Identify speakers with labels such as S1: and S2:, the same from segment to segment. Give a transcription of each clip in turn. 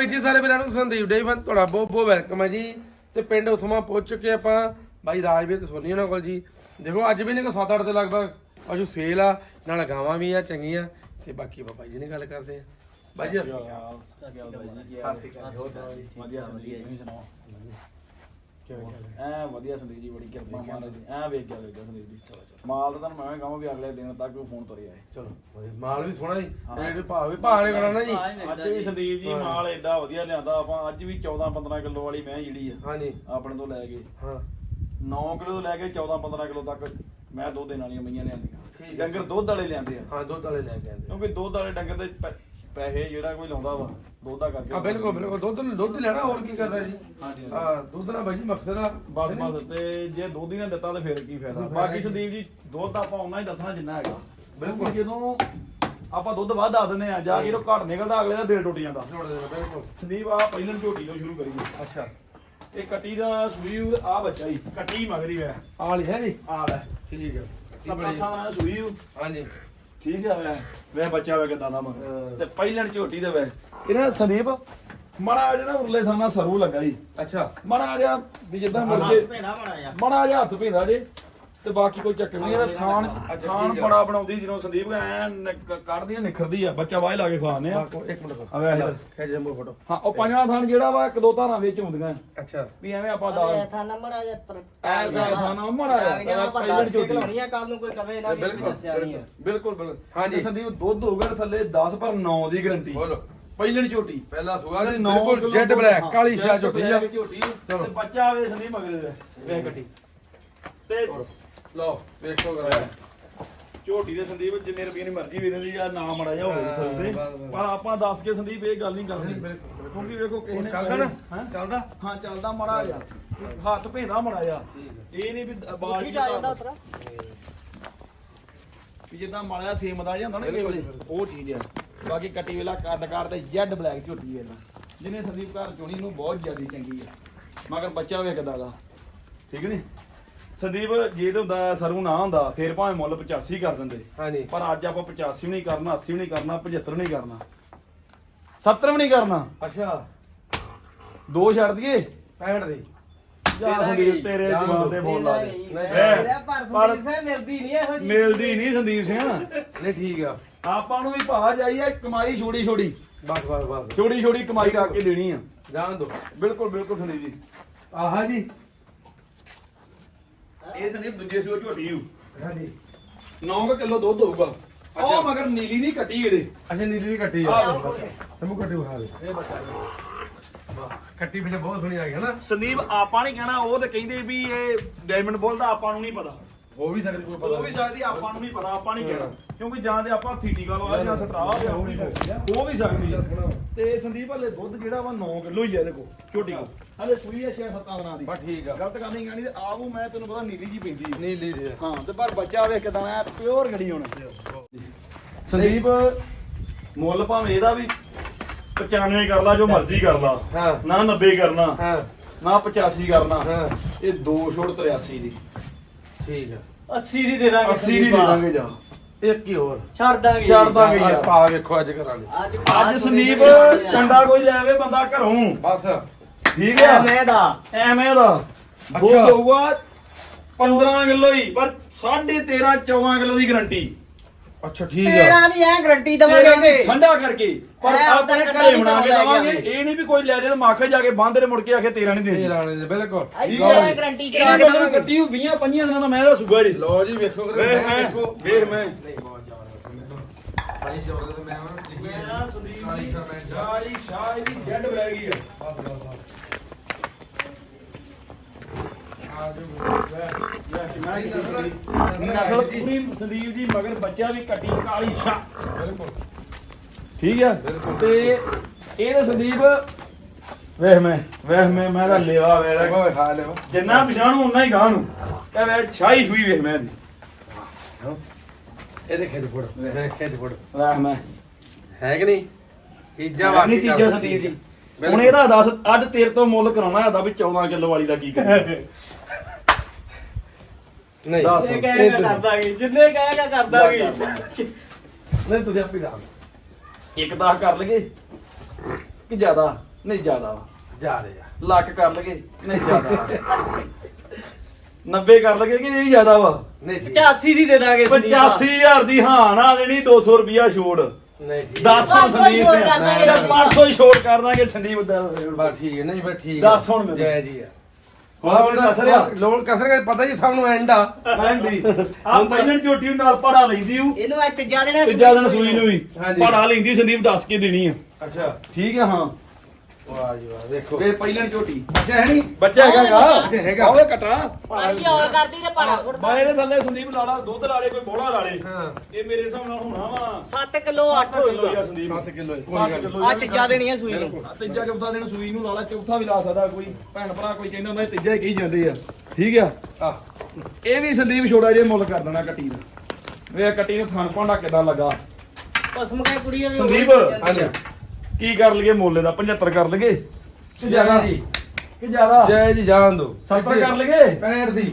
S1: ਵੀਰ ਜੀ ਸਾਰੇ ਵੀਰਾਂ ਨੂੰ ਸੰਦੀਪ ਡੇ ਫਨ ਤੁਹਾਡਾ ਬਹੁਤ ਬਹੁਤ ਵੈਲਕਮ ਹੈ ਜੀ। ਤੇ ਪਿੰਡ ਉਸਮਾ ਪਹੁੰਚ ਚੁੱਕੇ ਆਪਾਂ। ਬਾਈ ਰਾਜਵੀਰ ਤੇ ਸੋਨੀ ਉਹਨਾਂ ਕੋਲ ਜੀ। ਦੇਖੋ ਅੱਜ ਵੀ ਨੇ ਕੋ 7-8 ਦੇ ਲਗਭਗ ਅਜੂ ਸੇਲ ਆ ਨਾਲ ਗਾਵਾਂ ਵੀ ਆ ਚੰਗੀਆਂ। ਤੇ ਬਾਕੀ ਆਪਾਂ ਬਾਈ ਜੀ ਨੇ ਗੱਲ ਕਰਦੇ ਆ ਬਾਈ ਜੀ।
S2: ਵਧੀਆ ਸੰਦੀਪ ਤੁਸੀਂ ਸੁਣਾਓ ਐ ਵਧੀਆ ਸੰਦੀਪ ਜੀ ਬੜੀ ਕਿਰਪਾ ਮਹਾਰਾਜ ਦੀ। ਐ ਵੇਖ ਗਿਆ ਵੇਖ ਗਿਆ ਸੰਦੀਪ ਜੀ। ਚਲੋ ਚਲੋ। ਮਾਲ ਤਾਂ ਤੁਹਾਨੂੰ ਮੈਂ ਕਹਾਂ ਵੀ ਅਗਲੇ ਦਿਨ ਤੱਕ ਫੋਨ ਤੁਰਿਆ ਹੈ
S1: ਚਲੋ। ਬਾਈ, ਮਾਲ ਵੀ ਸੋਹਣਾ ਜੀ।
S2: ਹਾਂ।
S1: ਇਹ ਵੀ ਭਾਅ ਵੀ ਭਾਅ ਨੇ ਕਰਾਉਣਾ ਜੀ।
S2: ਅੱਜ ਵੀ ਸੰਦੀਪ ਜੀ ਮਾਲ ਐਡਾ ਵਧੀਆ ਲਿਆਂਦਾ। ਆਪਾਂ ਅੱਜ ਵੀ 14 15 ਕਿਲੋ ਵਾਲੀ ਮੈਂ ਜਿਹੜੀ ਆ
S1: ਹਾਂਜੀ
S2: ਆਪਣੇ ਤੋਂ ਲੈ ਕੇ।
S1: ਹਾਂ।
S2: 9 ਕਿਲੋ ਤੋਂ ਲੈ ਕੇ 14 15 ਕਿਲੋ ਤੱਕ ਮੈਂ ਦੁੱਧ ਦੇਣ ਵਾਲੀਆਂ ਮਈਆਂ ਲਿਆਂਦੀਆਂ। ਡੰਗਰ ਦੁੱਧ ਵਾਲੇ ਲਿਆਂਦੇ ਆ।
S1: ਹਾਂ ਦੁੱਧ ਵਾਲੇ ਲੈ ਕੇ ਆਂਦੇ
S2: ਕਿਉਂਕਿ ਦੁੱਧ ਵਾਲੇ ਡੰਗਰ ਦੇ ਪੈਸੇ ਜਿਹੜਾ ਕੋਈ ਲਾਉਂਦਾ ਵਾ ਦੁੱਧ ਕਰਕੇ
S1: ਆ ਬਿਲਕੁਲ ਬਿਲਕੁਲ। ਦੁੱਧ ਦੁੱਧ ਲੈਣਾ ਹੋਰ ਕੀ ਕਰਨਾ ਜੀ?
S2: ਹਾਂਜੀ,
S1: ਦੁੱਧ ਨਾਲ ਬਾਈ ਜੀ ਮਕਸਦ ਆ
S2: ਬਸ ਬਸ ਤੇ ਜੇ ਦੁੱਧ ਹੀ ਨਾ ਦਿੱਤਾ ਤੇ ਫਿਰ ਕੀ ਫਾਇਦਾ? ਬਾਕੀ ਸੰਦੀਪ ਜੀ ਦੁੱਧ ਆਪਾਂ ਉਹਨਾਂ ਹੀ ਦੱਸਣਾ ਜਿੰਨਾ ਹੈਗਾ। ਬਿਲਕੁਲ। ਜਦੋਂ ਆਪਾਂ ਦੁੱਧ ਵੱਧ ਆ ਦਿੰਦੇ ਆ ਜਾਂ ਜਦੋਂ ਘੱਟ ਨਿਕਲਦਾ ਅਗਲੇ ਦਾ ਦਿਲ ਟੁੱਟ ਜਾਂਦਾ।
S1: ਛੋੜ ਦੇ ਬਿਲਕੁਲ।
S2: ਸੰਦੀਪ ਆ ਪਹਿਲਾਂ ਝੋਟੀ ਤੋਂ ਸ਼ੁਰੂ ਕਰੀਏ।
S1: ਅੱਛਾ।
S2: ਇਹ ਕੱਟੀ ਦਾ ਸੂਈ ਆ ਬੱਚਾ ਹੀ ਕੱਟੀ ਮਗਰੀ ਵੈ।
S1: ਆ ਲਈ ਹੈ ਜੀ?
S2: ਆ ਲੈ
S1: ਠੀਕ ਹੈ।
S2: ਸੱਤਾਂ ਥਾਂ ਸੂਈ।
S1: ਹਾਂਜੀ।
S2: ਠੀਕ ਆ ਵੈ ਵੇ ਬੱਚਾ ਵੇ ਕਿਦਾਂ ਦਾ। ਮਗਰ ਤੇ ਪਹਿਲਣ ਝੋਟੀ ਦੇ ਵੈ ਇਹਨਾਂ ਸੰਦੀਪ ਮੜਾ ਜਿਹੜਾ ਉਰਲੇ ਸਾਨਾ ਸਰੂ ਲੱਗਾ ਜੀ
S1: ਅੱਛਾ।
S2: ਮੜਾ ਜਿਹਾ ਵੀ ਜਿੱਦਾਂ ਮੁਰਗੇ ਮੜਾ ਜਿਹਾ। ਹੱਥ ਭੇਦਾ ਜੇ। ਤੇ ਬਾਕੀ ਕੋਈ ਚੱਕਰ ਨਹੀਂ ਇਹਦਾ ਥਾਨ ਥਾਨ
S1: ਆ।
S2: ਬੜਾ ਬਣਾਉਂਦੀ ਜਦੋਂ ਸੰਦੀਪ ਐ ਕੱਢਦੀਆਂ ਨਿਖਰਦੀ ਆ। ਬੱਚਾ ਵਾਹ ਲਾ ਕੇ ਖਾਣੇ ਆ।
S1: ਇੱਕ ਮਿੰਟ
S2: ਆ ਵੇ ਇੱਧਰ।
S1: ਖੇਜ ਜੰਬੋ ਫੋਟੋ।
S2: ਹਾਂ ਉਹ ਪੰਜਵਾਂ ਥਾਨ ਜਿਹੜਾ ਵਾ ਇੱਕ ਦੋ ਧਾਰਾਂ ਵਿੱਚ ਹੁੰਦੀਆਂ।
S1: ਅੱਛਾ।
S2: ਵੀ ਐਵੇਂ ਆਪਾਂ ਦਾ
S3: ਥਾ ਨੰਬਰ ਆ ਜਾ ਪਰ
S2: ਐ ਦਾ ਥਾਨ ਮੜਾ ਜਿਹਾ
S3: ਆਪਾਂ
S2: ਪਹਿਲਾਂ ਝੋਟੀ
S3: ਘਲਾਉਣੀ ਆ ਕੱਲ ਨੂੰ ਕੋਈ ਕਵੇ ਨਾ ਵੀ
S1: ਬਿਲਕੁਲ
S3: ਦੱਸਿਆ ਨਹੀਂ ਆ।
S2: ਬਿਲਕੁਲ ਬਿਲਕੁਲ
S1: ਹਾਂਜੀ।
S2: ਸੰਦੀਪ ਦੁੱਧ ਹੋਊਗਾ ਥੱਲੇ 10 ਪਰ 9 ਦੀ ਗਾਰੰਟੀ।
S1: ਬੋਲੋ।
S2: ਪਹਿਲਣ ਝੋਟੀ।
S1: ਪਹਿਲਾ ਸੁਗਾ ਜੀ
S2: ਨੌ
S1: ਬਿਲਕੁਲ
S2: ਕਿਲੋ
S1: ਜੈਡ ਬਲੈਕ
S2: ਹਾਂ,
S1: ਕਾਲੀ ਸ਼ਾਹ ਝੋਟੀ ਆ।
S2: ਝੋਟੀ। ਤੇ ਬੱਚਾ ਵੇ ਸੰਦੀਪ ਮਗਰ ਦੇ ਵੇ ਕੱਟੀ ਤੇ
S1: ਲਓ ਵੇਖੋ ਕਰਾ
S2: ਝੋਟੀ ਦੇ ਸੰਦੀਪ ਜਿੰਨੇ ਰੁਪਏ ਦੀ ਮਰਜ਼ੀ ਵੇਚ ਲਈ ਜਾਂ ਨਾ ਮੜਾ ਜਾ ਹੋਵੇ ਸਰ ਤੇ।
S1: ਬਸ, ਬਸ।
S2: ਪਰ ਆਪਾਂ ਦੱਸ ਕੇ ਸੰਦੀਪ ਇਹ ਗੱਲ ਨਹੀਂ ਕਰਨੀ।
S1: ਬਿਲਕੁਲ,
S2: ਕਿਉਂਕਿ ਵੇਖੋ ਕਿਸੇ ਨੇ
S1: ਚੱਲਦਾ ਨਾ
S2: ਹੈਂ?
S1: ਚੱਲਦਾ।
S2: ਹਾਂ ਚੱਲਦਾ ਮੜਾ ਜਾ ਹੱਥ ਭੇਂਦਾ ਮੜਾ ਜਾ ਇਹ ਨਹੀਂ ਵੀ ਬਾਲ
S3: ਕੀ ਆ ਜਾਂਦਾ ਉਤਰਾ
S2: ਵੀ ਜਿੱਦਾਂ ਮਾਲਿਆ ਸੇਮ ਦਾ ਜਾਂਦਾ ਨਾ ਕੇਵਲ ਉਹ ਚੀਜ਼ ਆ। ਬਾਕੀ ਕੱਟੀ ਵੇਲਾ ਕੱਦ ਕਰ ਤੇ ਜੈਡ ਬਲੈਕ ਝੋਟੀ ਵੇਲਾ ਜਿਹਨੇ ਸੰਦੀਪ ਘਰ ਚੋਣੀ ਨੂੰ ਬਹੁਤ ਜ਼ਿਆਦਾ ਚੰਗੀ ਆ। ਮਗਰ ਬੱਚਾ ਵੇਖਦਾ ਦਾ ਠੀਕ ਨਹੀਂ ਸੰਦੀਪ ਜੇ ਤੇ ਹੁੰਦਾ ਸਰੂ ਨਾ ਹੁੰਦਾ ਫੇਰ ਭਾਵੇਂ ਮੁੱਲ 85 ਕਰ ਦਿੰਦੇ।
S1: ਹਾਂਜੀ।
S2: ਪਰ ਅੱਜ ਆਪਾਂ 85 ਵੀ ਨਹੀਂ ਕਰਨਾ 80 ਵੀ ਨਹੀਂ ਕਰਨਾ 75 ਨਹੀਂ ਕਰਨਾ। 70 ਵੀ ਨਹੀਂ ਕਰਨਾ।
S1: ਅੱਛਾ।
S2: ਦੋ ਛੱਡ ਦਈਏ?
S1: 65 ਦੀ।
S2: ਜਾ ਸੰਦੀਪ ਤੇਰੇ ਜਵਾਨ। ਦੇ। ਬੋਲ ਲਾ ਦੇ।
S3: ਮੇਰਾ ਪਰ ਸੰਦੀਪ ਸਾਹਿਬ ਮਿਲਦੀ ਨਹੀਂ ਇਹੋ ਜੀ
S2: ਮਿਲਦੀ ਨਹੀਂ ਸੰਦੀਪ ਸਿੰਘ।
S1: ਨਹੀਂ ਠੀਕ ਆ।
S2: ਆਪਾਂ ਨੂੰ ਵੀ ਭਾ ਜਾਈਏ ਕਮਾਈ ਛੋੜੀ ਛੋੜੀ
S1: ਬਸ ਬਸ ਬਸ।
S2: ਛੋੜੀ ਛੋੜੀ ਕਮਾਈ ਰੱਖ ਕੇ ਦੇਣੀ ਆ।
S1: ਜਾਣ ਦੋ।
S2: ਬਿਲਕੁਲ ਬਿਲਕੁਲ ਸੰਦੀਪ ਜੀ।
S1: ਆਹਾ ਜੀ।
S2: ਇਹ ਸੰਦੀਪ ਦੂਜੇ ਸੂਰ ਝੋਟੀ ਹੂ
S1: ਹਾਂਜੀ।
S2: 9 ਕਿਲੋ ਦੁੱਧ ਹੋਊਗਾ। ਉਹ ਮਗਰ ਨੀਲੀ ਨਹੀਂ ਕੱਟੀ ਇਹਦੇ।
S1: ਅੱਛਾ ਨੀਲੀ ਦੀ ਕੱਟੀ ਆ। ਤੈਨੂੰ ਕੱਟੀ ਵਿਖਾ ਦੇ।
S2: ਇਹ ਬੱਚਾ।
S1: ਵਾਹ ਕੱਟੀ ਪਿੱਛੇ ਬਹੁਤ ਸੋਹਣੀ ਆ ਗਈ ਹੈ ਨਾ।
S2: ਸੰਦੀਪ ਆਪਾਂ ਨਹੀਂ ਕਹਿਣਾ ਉਹ ਤੇ ਕਹਿੰਦੇ ਵੀ ਇਹ ਡਾਇਮੰਡ ਬੋਲ ਦਾ ਆਪਾਂ ਨੂੰ ਨਹੀਂ ਪਤਾ।
S1: ਹੋ ਵੀ ਸਕਦੀ ਕੋਈ
S2: ਉਹ
S1: ਪਤਾ
S2: ਵੀ ਸਕਦੀ ਆਪਾਂ ਨੂੰ ਨਹੀਂ ਪਤਾ ਆਪਾਂ ਨਹੀਂ ਕਹਿਣਾ। ਕਿਉਂਕਿ ਜਾਂ ਤੇ ਆਪਾਂ ਥੀਟੀ ਗਾਲ ਆ ਜਾਂ ਸਟਰਾ ਆ ਉਹ ਵੀ ਉਹ ਵੀ ਸਕਦੀ ਆ। ਤੇ ਸੰਦੀਪ ਹਲੇ ਦੁੱਧ ਜਿਹੜਾ ਵਾ? 9 ਕਿਲੋ ਹੀ ਆ ਇਹਦੇ ਕੋ ਝੋਟੀ ਕੋ ਹਲੇ ਸੂਈ ਆ 6-7 ਦਿਨਾਂ ਦੀ।
S1: ਬਸ ਠੀਕ ਆ।
S2: ਗਲਤ ਗੱਲ ਨਹੀਂ ਕਹਿਣੀ ਤੇ ਆਪ ਨੂੰ ਮੈਂ ਤੈਨੂੰ ਪਤਾ ਨੀਲੀ ਜੀ ਪੈਂਦੀ ਆ।
S1: ਨੀਲੀ ਦੀ ਆ।
S2: ਹਾਂ ਤੇ ਪਰ ਬੱਚਾ ਵੇਖ ਕਿਦਾਂ ਆ ਪਿਓਰ ਗੜੀ ਹੁਣ। ਸੰਦੀਪ ਮੁੱਲ ਭਾਵੇਂ ਇਹਦਾ ਵੀ 95 ਕਰ ਲਾ ਜੋ ਮਰਜ਼ੀ ਕਰ ਲਾ।
S1: ਹਾਂ।
S2: ਨਾ 90 ਕਰਨਾ
S1: ਹਾਂ।
S2: ਨਾ 85 ਕਰਨਾ।
S1: ਹਾਂ।
S2: ਇਹ 2 ਛੋੜ 83 ਦੀ।
S1: ਠੀਕ ਆ।
S3: 80 ਦੀ ਦੇ ਦਾਂਗੇ
S2: 80 ਦੀ ਦੇ ਦਾਂਗੇ ਜਾ।
S1: ਇੱਕ ਹੀ ਹੋਰ।
S3: ਛੱਡ ਦਾਂਗੇ।
S2: ਛੱਡ ਦਾਂਗੇ
S1: ਅੱਜ
S2: ਯਾਰ।
S1: ਪਾ ਵੇਖੋ ਅੱਜ ਕਰਾਂਗੇ।
S3: ਅੱਜ
S2: ਅੱਜ ਸੰਦੀਪ ਚੰਡਾ ਕੋਈ ਲੈ ਆਵੇ ਬੰਦਾ ਘਰੋਂ।
S1: ਬਸ।
S2: ਠੀਕ ਆ?
S3: ਦਾ।
S2: ਐਵੇਂ ਦਾ।
S1: ਅੱਛਾ।
S2: ਦੁੱਧ ਹੋਊਗਾ 15 ਕਿਲੋ ਹੀ ਪਰ 13.5 14 ਕਿਲੋ ਦੀ ਗਾਰੰਟੀ।
S1: ਅੱਛਾ ਠੀਕ ਆ।
S3: ਤੇਰਾ ਨਹੀਂ ਐ ਗਰੰਟੀ ਦਵਾਂਗੇ
S2: ਠੰਡਾ ਕਰਕੇ ਪਰ
S3: ਐ
S2: ਆਪਣੇ ਘਰੇ ਬਣਾ ਕੇ
S3: ਲੈ ਕੇ
S2: ਦਵਾਂਗੇ। ਇਹ ਨਹੀਂ ਵੀ ਕੋਈ ਲੈ ਜੇ ਤੇ ਮਾਖੇ ਜਾ ਕੇ ਬੰਦ ਦੇ ਮੁੜ ਕੇ ਆਖੇ 13 ਨਹੀਂ
S1: ਇਹ
S2: ਦੇਣੀ
S1: ਰਾਣੇ ਦੇ ਬਿਲਕੁਲ।
S3: ਐ
S1: ਜੀ।
S3: ਗਰੰਟੀ ਕਰਾ ਕੇ ਦਵਾਂਗੇ।
S2: ਕੱਟੀ ਹੋਈ 20 25 ਦਿਨਾਂ ਦਾ ਮੈਂ ਦਾ ਸੁਗਾ ਜੀ
S1: ਲਓ ਜੀ ਵੇਖੋ ਕਰੇ
S2: ਵੇਖ ਮੈਂ
S1: ਵੇਖੋ
S2: ਵੇਖ ਮੈਂ।
S1: ਨਹੀਂ ਬਹੁਤ ਜ਼ਿਆਦਾ ਭਾਈ ਜੋਰ ਤੇ ਮੈਂ ਉਹਨਾਂ
S2: ਮੇਰਾ ਸੰਦੀਪ ਦੀ
S1: ਸ਼ਰਮੈਂਟ।
S2: ਕਾਲੀ ਸ਼ਾਹ ਦੀ ਜੈਡ ਹੀ ਆ
S1: ਬਸ ਬਸ ਬਸ ਆ ਜੋ
S2: ਲੈ ਕਿੰਨਾ ਕਿਸੇ ਦੀ ਨਸਲ ਪੂਰੀ ਸੰਦੀਪ ਜੀ ਮਗਰ ਬੱਚਾ ਵੀ ਕੱਟੀ ਕਾਲੀ ਸ਼ਾਹ
S1: ਬਿਲਕੁਲ
S2: ਠੀਕ ਆ। ਤੇ ਇਹਦੇ ਸੰਦੀਪ ਵੇਖ ਮੈਂ ਵੇਖ ਮੈਂ ਮੈਂ ਦਾ ਲੇਵਾ ਵੇਖ
S1: ਓਏ ਖਾ ਲਿਓ
S2: ਜਿੰਨਾ ਪਛਾਣੂ ਉਨਾ ਹੀ ਗਾਂ ਨੂੰ ਤੇ ਵੇ ਛਾਈ ਸੂਈ ਵੇਖ ਮੈਂ ਦੀ
S1: ਇਹਦੇ। ਖੇਜ ਫੋੜ ਖੇਜ ਫੋੜ
S2: ਵੇਖ। ਮੈਂ।
S1: ਹੈ ਕਿ ਨਹੀਂ? ਚੀਜ਼ਾਂ
S2: ਵਾਹ ਨਹੀਂ ਚੀਜ਼ਾਂ ਸੰਦੀਪ ਜੀ। ਹੁਣ ਇਹਦਾ ਦੱਸ ਅੱਜ ਤੇਰੇ ਤੋਂ ਮੁੱਲ ਕਰਾਉਣਾ ਹੈਦਾ ਵੀ 14 ਕਿਲੋ ਵਾਲੀ ਦਾ ਕੀ ਕਰੀਏ।
S1: ਨਹੀਂ।
S2: ਦੱਸ।
S3: ਜਿੰਨੇ ਕਹੇਗਾ ਕਰ ਦਾਂਗੇ ਜਿੰਨੇ ਕਹੇਗਾ ਕਰ ਦਾਂਗੇ
S1: ਨਹੀਂ ਤੁਸੀਂ ਆਪੇ ਦੱਸ
S2: ਇੱਕ ਦਸ ਕਰ ਲਈਏ ਕਿ ਜ਼ਿਆਦਾ? ਨਹੀਂ ਜ਼ਿਆਦਾ। ਵਾ
S1: ਜਾ ਰਹੇ ਆ।
S2: ਲੱਖ ਕਰ ਲਗੇ ਨਹੀਂ ਜ਼ਿਆਦਾ। 90 ਕਰ ਲਗੇ ਕਿ ਇਹ ਵੀ ਜ਼ਿਆਦਾ ਵਾ?
S1: ਨਹੀਂ ਠੀਕ
S3: 85 ਦੀ ਦੇ ਦਾਂਗੇ ਸੰਦੀਪ
S2: 85000 ਦੀ ਹਾਂ ਨਾ ਦੇਣੀ 200 ਰੁਪਿਆ ਛੋੜ
S1: ਨਹੀਂ
S2: 10 ਹੁਣ
S3: 500
S2: ਸੰਦੀਪ ਸਿੰਘ 500 ਹੀ ਛੋੜ ਕਰ ਦਾਂਗੇ ਸੰਦੀਪ ਦਾ।
S1: ਠੀਕ ਹੈ ਨਹੀਂ ਬਸ ਠੀਕ
S2: ਦੱਸ ਹੁਣ।
S1: ਜੈ ਜੀ ਆ।
S2: ਮੈਨੂੰ ਦੱਸ ਰਿਹਾ।
S1: ਲੋਨ ਕਸਰ ਕੇ ਪਤਾ ਹੀ ਸਭ ਨੂੰ ਐਂਡ ਆ।
S2: ਹਾਂਜੀ ਆ ਪਹਿਲਾਂ ਝੋਟੀ ਨੂੰ ਨਾਲ ਪੜਾ ਲੈਂਦੀ ਹੂੰ
S3: ਇਹਨੂੰ ਅੱਜ ਤੀਜਾ ਦਿਨ
S2: ਤੇ ਜ਼ਿਆਦਾ ਸੂਈ ਨੂੰ ਵੀ
S1: ਹਾਂਜੀ।
S2: ਪੜਾ ਲੈਂਦੀ ਸੰਦੀਪ ਦੱਸ ਕੇ ਦੇਣੀ ਆ।
S1: ਅੱਛਾ
S2: ਠੀਕ ਆ ਹਾਂ।
S1: ਵਾਹ ਜੀ ਵਾਹ ਦੇਖੋ
S2: ਵੇ ਪਹਿਲਾਂ ਝੋਟੀ।
S1: ਅੱਛਾ ਹੈ ਨਹੀਂ?
S2: ਬੱਚਾ ਹੈਗਾਗਾ
S1: ਬੱਚਾ ਹੈਗਾ।
S2: ਆਵੇ ਕਟਾ
S3: ਪਾਣੀ ਔਰ ਕਰਦੀ ਤੇ ਪਾਣਾ ਫੁੱਟਦਾ।
S2: ਬਾਏ ਦੇ ਥੱਲੇ ਸੰਦੀਪ ਲਾੜਾ ਦੁੱਧ ਲਾੜੇ ਕੋਈ ਬੋੜਾ ਲਾੜੇ
S1: ਹਾਂ।
S2: ਇਹ ਮੇਰੇ ਹਿਸਾਬ ਨਾਲ ਹੋਣਾ ਵਾ
S3: 7 ਕਿਲੋ 8
S2: ਕਿਲੋ
S3: ਹੋਊਗਾ
S2: ਆ। ਸੰਦੀਪ।
S1: 7 ਕਿਲੋ
S2: ਸੱਤ ਕਿਲੋ
S3: ਅੱਜ ਤੀਜਾ ਦਿਨ ਹੀ ਆ ਸੂਈ ਨੂੰ।
S2: ਆ ਤੀਜਾ ਚੌਥਾ ਦਿਨ ਸੂਈ ਨੂੰ ਲਾਲਾ ਚੌਥਾ ਵੀ ਲਾ ਸਕਦਾ ਕੋਈ। ਭੈਣ ਭਰਾ ਕੋਈ ਕਹਿੰਦਾ ਹੁੰਦਾ ਇਹ ਤੀਜਾ ਹੀ ਕਹੀ ਜਾਂਦੇ ਆ। ਠੀਕ ਆ?
S1: ਆ
S2: ਇਹ ਵੀ ਸੰਦੀਪ ਛੋੜਾ ਜੇ ਮੁੱਲ ਕਰ ਦੇਣਾ ਕੱਟੀ ਦਾ। ਵੇ ਕੱਟੀ ਨੂੰ ਥਣ ਭਾਂਡਾ ਕਿੱਦਾਂ ਲੱਗਾ।
S3: ਪਸਮ ਕਾ ਕੁੜੀ ਵੀ
S2: ਸੰਦੀਪ
S1: ਹਾਂਜੀ।
S2: ਕੀ ਕਰ ਲਈਏ ਮੁੱਲ ਦਾ? 75 ਕਰ ਲਈਏ। ਕਿ
S1: ਜੈ
S2: ਜ਼ਿਆਦਾ?
S1: ਜੀ।
S2: ਕਿ ਜ਼ਿਆਦਾ?
S1: ਜੈ ਜੀ ਜਾਣ ਦੋ।
S2: 70 ਕਰ ਲਈਏ?
S1: 65 ਦੀ।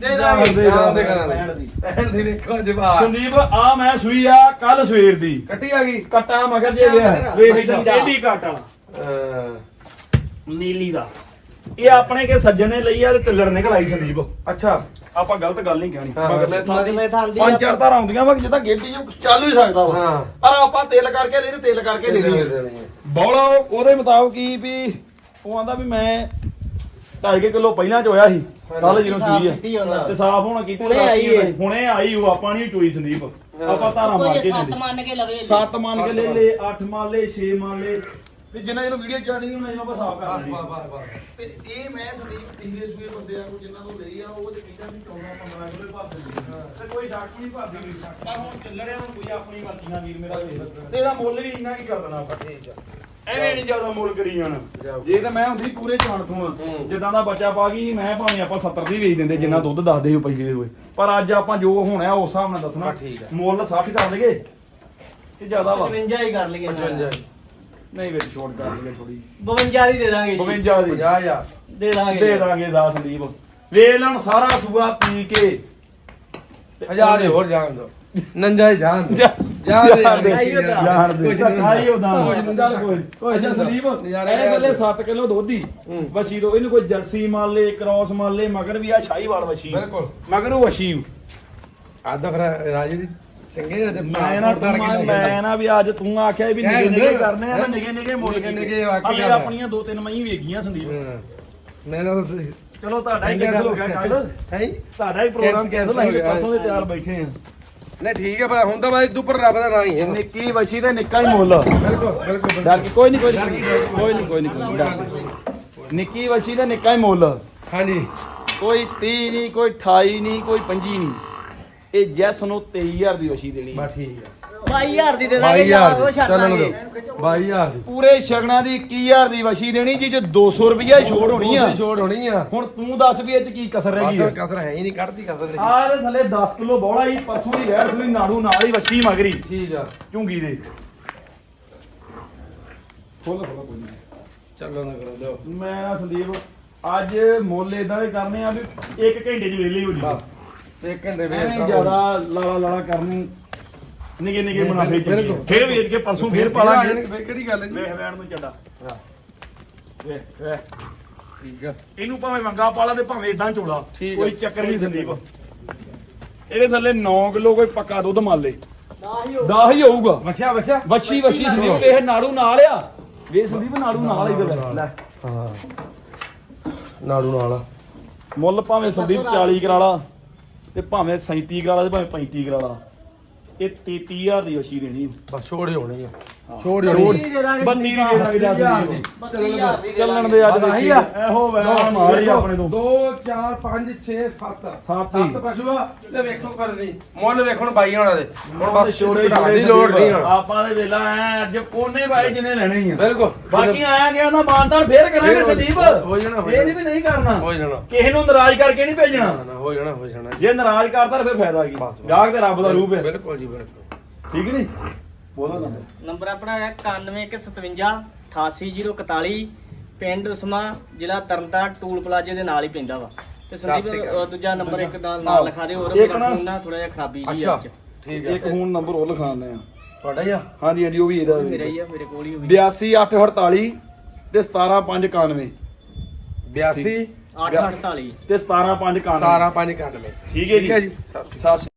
S3: ਦੇ
S2: ਦੇ
S1: ਜਾਣ ਦੇ ਕਰਾਂ
S2: ਪੈਂਹਠ
S1: ਦੀ।
S2: ਦੀ।
S1: 65 ਦੀ ਵੇਖੋ ਜਵਾਬ
S2: ਸੰਦੀਪ ਆ ਮੈਂ ਸੂਈ ਆ ਕੱਲ ਸਵੇਰ ਦੀ।
S1: ਕੱਟੀ ਆ ਗਈ।
S2: ਕਟਾ ਮਗਰ ਜੇ ਵੇ ਵੇਖ ਕਾਟਾ
S1: ਅਹ,
S2: ਨੀਲੀ ਦਾ। ਇਹ ਆਪਣੇ ਕੇ ਸੱਜਣ ਲਈ ਆ ਤੇ ਤਿੱਲੜ ਨਿਕਲ ਆਈ ਸੰਦੀਪ।
S1: ਅੱਛਾ।
S2: ਆਪਾਂ ਗਲਤ ਗੱਲ ਨਹੀਂ ਕਹਿਣੀ।
S1: ਹਾਂ,
S2: ਮਗਰਲੇ ਥਾਂ ਦੀ
S3: ਮਗਰਲੇ ਥਾਂ ਦੀ
S2: ਪੰਜ ਚਾਰ ਧਾਰਾਂ ਆਉਂਦੀਆਂ ਵਾ ਜਿੱਦਾਂ ਗੇਟੀ ਜੋ ਚੱਲ ਵੀ ਸਕਦਾ ਵਾ।
S1: ਹਾਂ।
S2: ਪਰ ਆਪਾਂ ਤੇਲ ਕਰਕੇ ਲਈ ਤੇ ਤੇਲ ਕਰਕੇ ਲੈ ਲਈ ਬੌਲਾ ਉਹ- ਉਹਦੇ ਮੁਤਾਬਕ ਹੀ ਵੀ ਉਹ ਆਂਦਾ ਵੀ ਮੈਂ 2.5 ਕਿਲੋ ਪਹਿਲਾਂ ਚ ਹੋਇਆ ਸੀ। ਕੱਲ ਜਦੋਂ
S3: ਸਾਫ਼ ਕੀਤੀ
S2: ਹੈ
S3: ਉਹਨਾਂ।
S2: ਤੇ ਸਾਫ਼ ਹੋਣਾ ਕੀਤੀ
S3: ਹੁਣੇ ਆਈ ਏ।
S2: ਹੁਣੇ ਆਈ ਉਹ ਆਪਾਂ ਨਹੀਂ ਚੋਈ ਸੰਦੀਪ। ਆਪਾਂ ਧਾਰਾਂ ਮਾਰ
S3: ਕੋਈ
S2: ਕੇ
S3: 7
S2: ਦਿੰਦੇ।
S3: ਮੰਨ ਕੇ ਲਵੇ।
S2: ਸੱਤ ਮੰਨ ਕੇ ਲੈ ਲੈ 8 ਮੰਨ ਲੈ 6 ਮੰਨ ਲੈ ਤੇ ਜਿੰਨਾ ਇਹਨੂੰ ਵੀਡੀਓ ਚੜਨੀ ਉਹਨਾਂ ਇਹਨੂੰ ਆਪਾਂ ਸਾਫ਼ ਕਰ ਦਿੰਦੇ ਤੇ ਇਹ ਮੈਂ ਸੰਦੀਪ ਪਿਛਲੇ ਸੂਏ ਬੰਦਿਆਂ ਨੂੰ ਜਿਨ੍ਹਾਂ ਨੂੰ ਲਈ ਆ ਉਹ ਤੇ ਕਹਿੰਦਾ ਵੀ 14 15 ਕਿਲੋ ਭਰ ਦਿੰਦੇ ਤੇ ਕੋਈ ਸ਼ੱਕ ਨਹੀਂ ਭਰਦੀ ਵੀਰ ਸ਼ੱਕਾ ਹੁਣ ਚੱਲੜਿਆ ਹੁਣ ਕੋਈ ਆਪਣੀ ਮਰਜ਼ੀ ਨਾਲ ਵੀਰ ਮੇਰਾ ਵੇਖ। ਤੇ ਇਹਦਾ ਮੁੱਲ ਵੀ ਇੰਨਾ ਕੀ ਕਰ ਦੇਣਾ ਆਪਾਂ। ਐਵੇਂ ਨਹੀਂ ਜ਼ਿਆਦਾ ਮੁੱਲ ਕਰੀ ਜਾਣਾ। ਜੇ ਤਾਂ ਮੈਂ ਹੁੰਦੀ ਪੂਰੇ ਚਾਣ ਤੋਂ ਜਿੱਦਾਂ ਦਾ ਬੱਚਾ ਪਾ ਗਈ ਮੈਂ ਭਾਵੇਂ ਆਪਾਂ 70 ਦੀ ਵੇਚ ਦਿੰਦੇ ਜਿੰਨਾ ਦੁੱਧ ਦੱਸਦੇ ਹੋ ਪਹਿਲੇ ਹੋਏ ਪਰ ਅੱਜ ਆਪਾਂ ਜੋ ਹੋਣਾ ਉਸ ਹਿਸਾਬ ਨਾਲ ਦੱਸਣਾ।
S1: ਬਸ ਠੀਕ ਆ।
S2: ਮੁੱਲ 60 ਕਰ ਲਈਏ। ਕਿ ਜ਼ਿਆਦਾ ਵਾ।
S3: 55 ਹੀ ਕਰ ਲਈਏ ਨਾ।
S1: 55
S2: ਨਹੀਂ ਵਿੱਚ ਛੋਟ ਕਰ ਲਈਏ ਥੋੜੀ
S3: 52 ਦੀ ਦੇ ਦਾਂਗੇ ਜੀ।
S2: 52 ਦੀ।
S1: 50000
S3: ਦੇ ਦਾਂਗੇ
S2: ਦੇ ਦਾਂਗੇ ਦਾ ਸੰਦੀਪ। ਵੇਖ ਲੈਣ ਸਾਰਾ ਸੂਆ ਪੀ ਕੇ।
S1: ਹਜ਼ਾਰ ਹੀ ਹੋਰ ਜਾਣ ਦੋ। ਨੰਜਾ ਹੀ ਜਾਣ ਦੋ।
S2: ਜਾ-
S1: ਜਾਣ ਦੇ।
S2: ਯਾਰ ਦੇ। ਖਾਈ। ਚੱਲ ਕੋਈ
S1: ਕੁਛ
S2: ਅੱਛਾ। ਸੰਦੀਪ ਇਹ ਥੱਲੇ
S1: ਆਉਂਦੇ।
S2: 7 ਕਿਲੋ ਦੁੱਧ। ਵਸ਼ੀ ਦੋ ਇਹਨੂੰ ਕੋਈ ਜਰਸੀ ਮੰਨ ਲੇ ਕ੍ਰਾਸ ਮੰਨ ਲੇ ਮਗਰ ਵੀ ਆ ਸ਼ਾਹੀਵਾਲ ਵਸ਼ੀ।
S1: ਬਿਲਕੁਲ।
S2: ਮਗਰ ਉਹ ਵਸ਼ੀ।
S1: ਆਦਾ ਫਿਰ ਰਾਜੇ ਦੀ ਚੰਗੇ ਤੇ
S2: ਮੈਂ ਨਾ ਤੂੰ ਮੈਂ ਨਾ ਵੀ ਅੱਜ ਤੂੰ ਆਖਿਆ ਵੀ ਨਿਗੇ
S1: ਕਹਿਣ
S2: ਨਿਗੇ
S1: ਦੇ।
S2: ਕਰਨੇ ਆ ਤਾਂ
S1: ਹੈਂ?
S2: ਨਿਗੇ ਨਿਗੇ ਮੁੱਲ
S1: ਨਿੱਕੇ- ਨਿੱਕੇ
S2: ਕੀਤੇ।
S1: ਵਾਕਈ
S2: ਹਾਲੇ
S1: ਗੱਲ ਆ।
S2: ਆਪਣੀਆਂ ਦੋ ਤਿੰਨ ਮਹੀਂ ਵੇਖੀਆਂ ਸੰਦੀਪ
S1: ਮੈਂ ਨਾ ਤਾਂ
S2: ਚਲੋ ਤੁਹਾਡਾ ਹੀ ਕੈਂਸਲ ਹੋ ਗਿਆ ਕੱਲ
S1: ਹੈ
S2: ਤੁਹਾਡਾ ਹੀ ਪ੍ਰੋਗਰਾਮ
S1: cancel
S2: ਕੈਂਸਲ
S1: ਹੋ
S2: ਅਸੀਂ
S1: ਗਿਆ।
S2: ਪਰਸੋਂ ਦੇ ਤਿਆਰ ਬੈਠੇ ਆ
S1: ਨਹੀਂ ਠੀਕ ਹੈ ਪਰ ਹੁਣ ਤਾਂ ਬਾਈ ਤੂੰ ਪਰ ਰੱਬ ਦਾ ਨਾਂ ਹੀ ਹੈ
S2: ਨਿੱਕੀ ਵਸ਼ੀ ਤੇ ਨਿੱਕਾ ਹੀ ਮੁੱਲ
S1: ਬਿਲਕੁਲ ਬਿਲਕੁਲ
S2: ਡਰ ਕੇ ਕੋਈ ਨਹੀਂ ਕੋਈ ਨਹੀਂ ਕੋਈ ਨਹੀਂ ਕੋਈ ਨਹੀਂ ਡਰ ਕੇ। ਨਿੱਕੀ ਵਸ਼ੀ ਤੇ ਨਿੱਕਾ ਹੀ ਮੁੱਲ
S1: ਹਾਂਜੀ
S2: ਕੋਈ 30 ਨਹੀਂ ਕੋਈ 28 ਨਹੀਂ ਕੋਈ 25 ਨਹੀਂ ਇਹ ਜੈਸ ਨੂੰ 23000 ਦੀ ਵਸ਼ੀ ਦੇਣੀ।
S1: ਬਸ ਠੀਕ ਹੈ
S3: 22000 ਦੀ ਦੇ ਦਾਂਗੇ
S1: 22000
S3: ਉਹ
S1: ਦੀ।
S3: ਛੱਡ
S1: ਚੱਲਣ
S3: ਦਾਂਗੇ।
S1: ਦੋ 22000 ਦੀ।
S2: ਪੂਰੇ ਸ਼ਗਨਾਂ ਦੀ 21000 ਦੀ ਵਸ਼ੀ ਦੇਣੀ ਜੀ ਚ 200 ਰੁਪਈਆ ਛੋੜ ਹੋਣੀ ਆ।
S1: ਛੋੜ ਹੋਣੀ ਆ।
S2: ਹੁਣ ਤੂੰ ਦੱਸ ਵੀ ਇਹ ਚ ਕੀ ਕਸਰ ਰਹਿ ਗਈ ਆ।
S1: ਕਸਰ ਹੈ ਹੀ ਨਹੀਂ ਕੱਢਦੀ ਕਸਰ ਨਹੀਂ
S2: ਆਹ ਥੱਲੇ 10 ਕਿਲੋ ਬੋਲਾ ਹੀ ਪਰਸੋਂ ਦੀ ਵੈਰ ਸੂਈ ਨਾੜੂ ਨਾਲ ਹੀ ਵਸ਼ੀ ਮਗਰੀ।
S1: ਠੀਕ ਆ।
S2: ਝੁੰਗੀ ਦੇ। ਖੋਲ ਖੋਲ ਕੋਈ ਨਹੀਂ
S1: ਚੱਲੋ ਨਾ ਕਰੋ ਲਿਓ
S2: ਮੈਂ ਨਾ ਸੰਦੀਪ ਅੱਜ ਮੁੱਲ ਇਦਾਂ ਦੇ ਕਰਨੇ ਆ ਵੀ 1 ਘੰਟੇ ਚ ਵੇਲੇ ਹੋ ਜੀ
S1: ਬਸ। ਇੱਕ ਘੰਟੇ ਵੇਟ
S2: ਐਵੇਂ ਜ਼ਿਆਦਾ ਲਾਲਾ ਲਾਲਾ ਕਰਨ ਨਿਗੇ ਨਿਗੇ
S1: ਨਹੀਂ,
S2: ਮੁਨਾਫੇ ਚ
S1: ਬਿਲਕੁਲ।
S2: ਫੇਰ ਵੇਚ ਕੇ ਪਰਸੋਂ ਫੇਰ
S1: ਫੇਰ
S2: ਪਾਲਾਂਗੇ।
S1: ਫੇਰ ਕਿਹੜੀ ਗੱਲ ਹੈ ਜੀ?
S2: ਵੇਖ ਵੈਣ ਨੂੰ ਚੱਡਾ। ਵੇਖ ਵੇਖ।
S1: ਠੀਕ ਆ।
S2: ਇਹਨੂੰ ਭਾਵੇਂ ਮੰਗਾ ਪਾਲਾ ਤੇ ਭਾਵੇਂ ਇਦਾਂ ਚੋਲਾ।
S1: ਠੀਕ
S2: ਕੋਈ
S1: ਆ।
S2: ਚੱਕਰ ਨਹੀਂ ਸੰਦੀਪ। ਇਹਦੇ ਥੱਲੇ 9 ਕਿਲੋ ਕੋਈ ਪੱਕਾ ਦੁੱਧ ਮੰਨ ਲੇ।
S3: ਨਾ ਹੀ ਹੋ
S2: 10 ਹੀ ਹੋਊਗਾ
S1: ਵਛਾ ਵਛਾ
S2: ਵੱਛੀ ਵੱਛੀ ਸੰਦੀਪ ਇਹ ਨਾੜੂ ਨਾਲ ਆ। ਵੇ ਸੰਦੀਪ ਨਾੜੂ ਨਾਲ ਇਧਰ। ਲੈ।
S1: ਹਾਂ। ਨਾੜੂ ਨਾਲ
S2: ਮੁੱਲ ਭਾਵੇਂ ਸੰਦੀਪ 40 ਕਰਾ ਲਾ ਤੇ ਭਾਵੇਂ 37 ਕਰਾ ਲਾ ਤੇ ਭਾਵੇਂ 35 ਕਰਾ ਲਾ ਇਹ 33000 ਦੀ ਵਸ਼ੀ ਦੇਣੀ।
S1: ਬਸ, ਛੋੜ ਹੋਣੇ ਆ। ਛੋੜ
S2: ਛੋੜ।
S1: ਹੋਣੀ
S3: ਦੇ ਦਾਂਗੇ।
S2: ਬੰਦੀ ਨਹੀਂ ਦੇ ਦਾਂਗੇ ਦੱਸ ਦਿਓ।
S3: 32000 ਦੀ
S2: ਚੱਲਣ ਦੇ ਅੱਜ ਦੇਖੀ। ਇਹੋ ਵੈਣ ਮਾਰ ਆਪਣੇ ਤੋਂ।
S1: 2 4 5 6 7
S2: ਸੱਤ ਹੀ।
S1: 7 ਪਸ਼ੂਆ ਤੇ ਵੇਖੋ ਕਰਨੀ ਮੁੱਲ ਵੇਖਣ ਬਾਈ ਹੋਣਾ ਦੇ। ਹੁਣ ਬਸ
S2: ਛੋੜੇ ਛੋੜੇ
S1: ਦੀ ਲੋੜ ਨਹੀਂ
S2: ਆਪਾਂ ਦੇ ਵੇਲਾ ਐ ਅੱਜ ਕੋਨੇ ਵਾਲੇ ਜਿਹਨੇ ਲੈਣੇ ਹੀ ਆ।
S1: ਬਿਲਕੁਲ।
S2: ਬਾਕੀ ਆਇਆ ਗਿਆ ਨਾ ਮਾਨਤਾਨ ਫੇਰ ਕਰਾਂਗੇ ਸੰਦੀਪ।
S1: ਹੋ ਜਾਣਾ, ਹੋ
S2: ਇਹ ਨਹੀਂ ਵੀ ਨਹੀਂ ਕਰਨਾ।
S1: ਹੋ ਜਾਣਾ।
S2: ਕਿਸੇ ਨੂੰ ਨਾਰਾਜ਼ ਕਰਕੇ ਨਹੀਂ ਭੇਜਣਾ।
S1: ਹੋ ਜਾਣਾ ਹੋ ਜਾਣਾ।
S2: ਜੇ ਨਾਰਾਜ਼ ਕਰਦਾ ਤਾਂ ਫਿਰ ਫਾਇਦਾ ਕੀ। ਗਾਹਕ ਤੇ ਰੱਬ ਦਾ ਰੂਪ ਹੈ।
S1: ਬਿਲਕੁਲ ਜੀ ਬਿਲਕੁਲ।
S2: ਠੀਕ ਨਹੀਂ? ਬੋਲੋ ਨਾ।
S3: ਨੰਬਰ ਆਪਣਾ ਹੈ 9157 88041 ਪਿੰਡ ਉਸਮਾ ਜ਼ਿਲ੍ਹਾ ਤਰਨਤਾਰਨ ਟੂਲ ਪਲਾਜ਼ੇ ਦੇ ਨਾਲ ਹੀ ਪੈਂਦਾ ਵਾ। ਤੇ ਸੰਦੀਪ ਅ, ਦੂਜਾ ਨੰਬਰ ਇੱਕ ਦਾ ਨਾਲ ਲਿਖਾ ਦਿਓ ਹੋਰ
S2: ਇੱਕ
S3: ਮੇਰਾ
S2: ਨਾ-
S3: ਫੋਨ ਨਾ ਥੋੜਾ ਜਿਹਾ ਖਰਾਬੀ ਜੀ
S1: ਅੱਛਾ
S3: ਅੱਜ
S1: ਠੀਕ
S2: ਇੱਕ ਹੁਣ ਨੰਬਰ ਉਹ ਲਿਖਾਉਂਦੇ ਆ।
S1: ਤੁਹਾਡਾ ਹੀ ਆ?
S2: ਹਾਂਜੀ ਹਾਂਜੀ ਉਹ ਵੀ ਇਹਦਾ
S3: ਮੇਰਾ ਹੀ ਆ ਮੇਰੇ ਕੋਲ ਹੀ ਹੋਈ
S2: 82 848 ਤੇ 17591
S1: 82
S3: 848
S2: ਤੇ 17591
S1: 17 5 91
S2: ਠੀਕ ਹੈ ਜੀ।
S1: ਠੀਕ ਹੈ ਜੀ। ਸਤਿ ਸ਼੍ਰੀ ਅਕਾਲ।